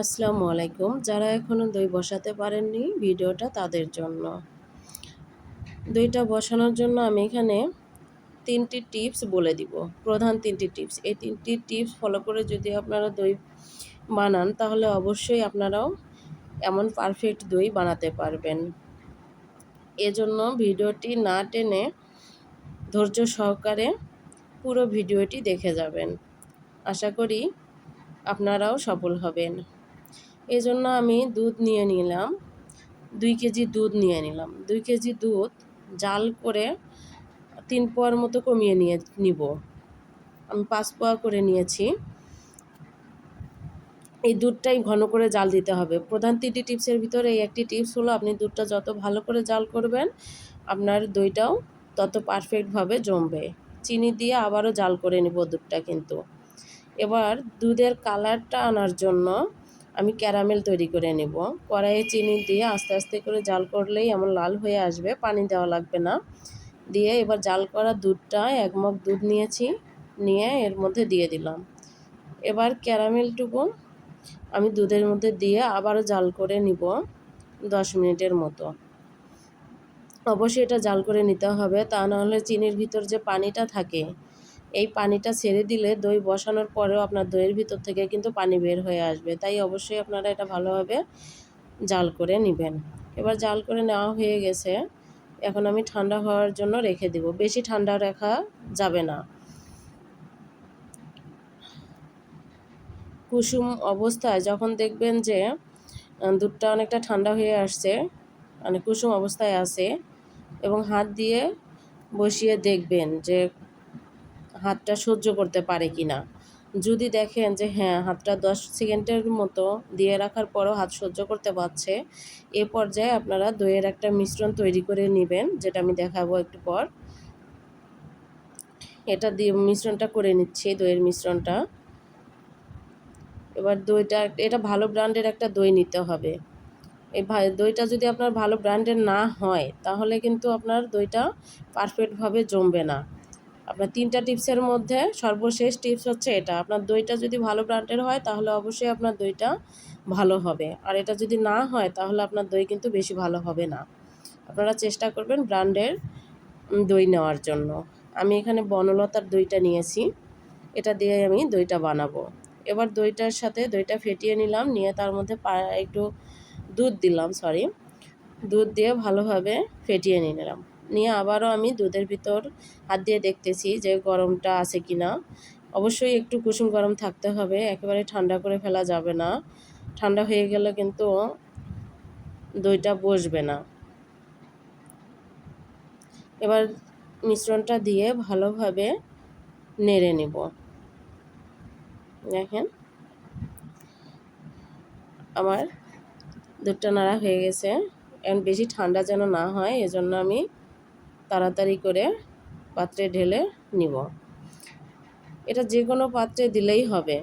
আসসালামু আলাইকুম। যারা এখনও দই বসাতে পারেননি ভিডিওটা তাদের জন্য। দইটা বসানোর জন্য আমি এখানে তিনটি টিপস বলে দিব। প্রধান তিনটি টিপস। এই তিনটি টিপস ফলো করে যদি আপনারা দই বানান, তাহলে অবশ্যই আপনারাও এমন পারফেক্ট দই বানাতে পারবেন। এজন্য ভিডিওটি না টেনে ধৈর্য সহকারে পুরো ভিডিওটি দেখে যাবেন। আশা করি আপনারাও সফল হবেন। এজন্য আমি দুধ নিয়ে নিলাম। দুই কেজি দুধ নিয়ে নিলাম। দুই কেজি দুধ জাল করে তিন পোয়ার মতো কমিয়ে নিয়ে নিব। আমি পাঁচ পোয়া করে নিয়েছি। এই দুধটাই ঘন করে জাল দিতে হবে। প্রধান তিনটি টিপসের ভিতরে এই একটি টিপস হলো, আপনি দুধটা যত ভালো করে জাল করবেন, আপনার দইটাও তত পারফেক্টভাবে জমবে। চিনি দিয়ে আবারও জাল করে নিব দুধটা কিন্তু। এবার দুধের কালারটা আনার জন্য আমি ক্যারামেল তৈরি করে নেব। কড়াইয়ে চিনি দিয়ে আস্তে আস্তে করে জাল করলেই এমন লাল হয়ে আসবে, পানি দেওয়া লাগবে না। দিয়ে এবার জাল করা দুধটা, এক মগ দুধ নিয়েছি, নিয়ে এর মধ্যে দিয়ে দিলাম। এবার ক্যারামেলটুকু আমি দুধের মধ্যে দিয়ে আবারও জাল করে নিব দশ মিনিটের মতো। অবশ্যই এটা জাল করে নিতে হবে, তা নাহলে চিনির ভিতর যে পানিটা থাকে এই পানিটা ছেড়ে দিলে দই বসানোর পরেও আপনার দইয়ের ভিতর থেকে কিন্তু পানি বের হয়ে আসবে। তাই অবশ্যই আপনারা এটা ভালোভাবে জাল করে নেবেন। এবার জাল করে নেওয়া হয়ে গেছে। এখন আমি ঠান্ডা হওয়ার জন্য রেখে দিব। বেশি ঠান্ডা রাখা যাবে না। কুসুম অবস্থায় যখন দেখবেন যে দুধটা অনেকটা ঠান্ডা হয়ে আসছে মানে কুসুম অবস্থায় আছে এবং হাত দিয়ে বসিয়ে দেখবেন যে হাতটা সহ্য করতে পারে কি না। যদি দেখেন যে হ্যাঁ হাতটা দশ সেকেন্ডের মতো দিয়ে রাখার পরও হাত সহ্য করতে পারছে, এ পর্যায়ে আপনারা দইয়ের একটা মিশ্রণ তৈরি করে নেবেন, যেটা আমি দেখাবো একটু পর। এটা দিয়ে মিশ্রণটা করে নিচ্ছি, দইয়ের মিশ্রণটা। এবার দইটা, এটা ভালো ব্র্যান্ডের একটা দই নিতে হবে। এই দইটা যদি আপনার ভালো ব্র্যান্ডের না হয়, তাহলে কিন্তু আপনার দইটা পারফেক্টভাবে জমবে না। আপনার তিনটা টিপসের মধ্যে সর্বশেষ টিপস হচ্ছে এটা। আপনার দইটা যদি ভালো ব্র্যান্ডের হয়, তাহলে অবশ্যই আপনার দইটা ভালো হবে। আর এটা যদি না হয়, তাহলে আপনার দই কিন্তু বেশি ভালো হবে না। আপনারা চেষ্টা করবেন ব্র্যান্ডের দই নেওয়ার জন্য। আমি এখানে বনলতার দইটা নিয়েছি। এটা দিয়ে আমি দইটা বানাবো। এবার দইটার সাথে দইটা ফেটিয়ে নিলাম, নিয়ে তার মধ্যে একটু দুধ দিলাম সরি দুধ দিয়ে ভালোভাবে ফেটিয়ে নিলাম। নিয়ে আবারও আমি দুধের ভিতর হাত দিয়ে দেখতেছি যে গরমটা আছে কি না। অবশ্যই একটু কুসুম গরম থাকতে হবে, একেবারে ঠান্ডা করে ফেলা যাবে না। ঠান্ডা হয়ে গেলে কিন্তু দইটা বসবে না। এবার মিশ্রণটা দিয়ে ভালোভাবে নেড়ে নেব। দেখেন, আমার দুধটা নাড়া হয়ে গেছে। এখন বেশি ঠান্ডা যেন না হয়, এজন্য আমি তাড়াতাড়ি করে পাত্রে ঢেলে নিব। এটা যে কোনো পাত্রে দিলেই হবে।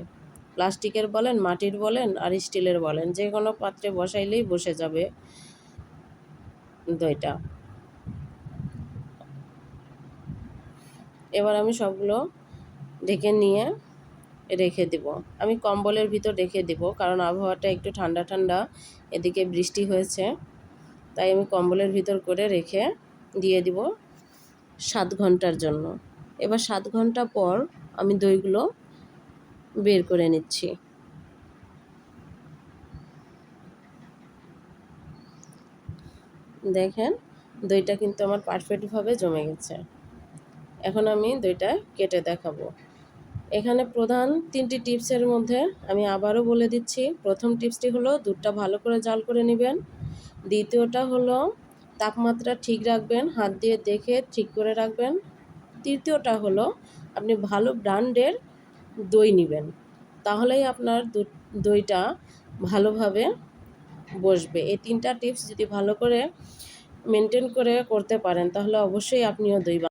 প্লাস্টিকের বলেন, মাটির বলেন আর স্টিলের বলেন যে কোনো পাত্রে বসাইলেই বসে যাবে দইটা। এবার আমি সবগুলো ঢেকে নিয়ে রেখে দেব। আমি কম্বলের ভিতর রেখে দেব, কারণ আবহাওয়াটা একটু ঠান্ডা ঠান্ডা, এদিকে বৃষ্টি হয়েছে, তাই আমি কম্বলের ভিতর করে রেখে দিয়ে দিব সাত ঘণ্টার জন্য। এবার সাত ঘণ্টা পর আমি দইগুলো বের করে নিচ্ছি। দেখেন, দইটা কিন্তু আমার পারফেক্টভাবে জমে গেছে। এখন আমি দইটা কেটে দেখাবো। এখানে প্রধান তিনটি টিপসের মধ্যে আমি আবারও বলে দিচ্ছি। প্রথম টিপসটি হলো, দুধটা ভালো করে জাল করে নেবেন। দ্বিতীয়টা হলো তাপমাত্রা ঠিক রাখবেন, হাত দিয়ে দেখে ঠিক করে রাখবেন। তৃতীয়টা হলো, আপনি ভালো ব্র্যান্ডের দই নেবেন। তাহলেই আপনার দইটা ভালোভাবে বসবে। এই তিনটা টিপস যদি ভালো করে মেনটেন করে করতে পারেন, তাহলে অবশ্যই আপনিও দই